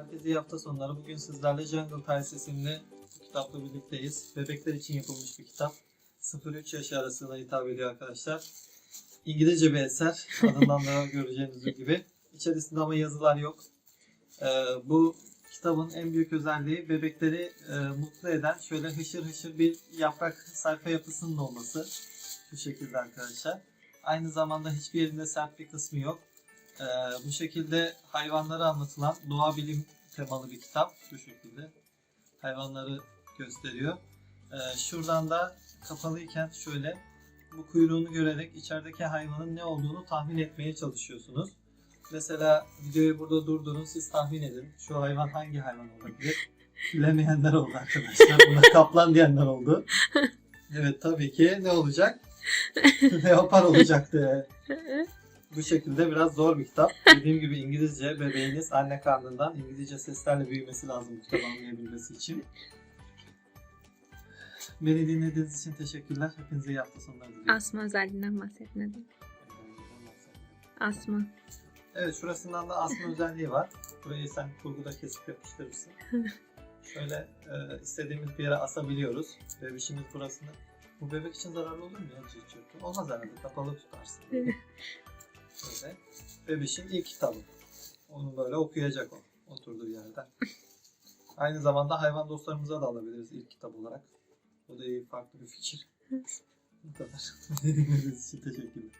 Herkese iyi hafta sonları. Bugün sizlerle Jungle Tiles isimli kitapla birlikteyiz. Bebekler için yapılmış bir kitap. 0-3 yaş arasına hitap ediyor arkadaşlar. İngilizce bir eser. Adından da göreceğiniz gibi. İçerisinde ama yazılar yok. Ee, bu kitabın en büyük özelliği bebekleri e, mutlu eden şöyle hışır hışır bir yaprak sayfa yapısının olması. Bu şekilde arkadaşlar. Aynı zamanda hiçbir yerinde sert bir kısmı yok. Ee, bu şekilde hayvanları anlatılan doğa bilim temalı bir kitap. Bu şekilde hayvanları gösteriyor. Ee, şuradan da kapalıyken şöyle bu kuyruğunu görerek içerideki hayvanın ne olduğunu tahmin etmeye çalışıyorsunuz. Mesela videoyu burada durdurun siz tahmin edin. Şu hayvan hangi hayvan olabilir? Bilemeyenler oldu arkadaşlar. Buna kaplan diyenler oldu. Evet tabii ki ne olacak? Leopar olacaktı. Bu şekilde biraz zor bir kitap. Dediğim gibi İngilizce bebeğiniz anne karnından İngilizce seslerle büyümesi lazım bu kitabı anlayabilmesi için. Beni dinlediğiniz için teşekkürler. Hepinize iyi hafta sonları diliyorum. Asma özelliğinden bahsetmedim. Asma. Evet şurasından da asma özelliği var. Burayı sen kurguda kesip yapıştırırsın. Şöyle e, istediğimiz bir yere asabiliyoruz. Bebişimiz burasını. Bu bebek için zararlı olur mu ya? Olmaz herhalde. Kapalı tutarsın. Böyle. Bebişin ilk kitabı. Onu böyle okuyacak o. Oturduğu yerden. Aynı zamanda hayvan dostlarımıza da alabiliriz ilk kitap olarak. O da iyi farklı bir fikir. Bu kadar. Dinlediğiniz için teşekkürler.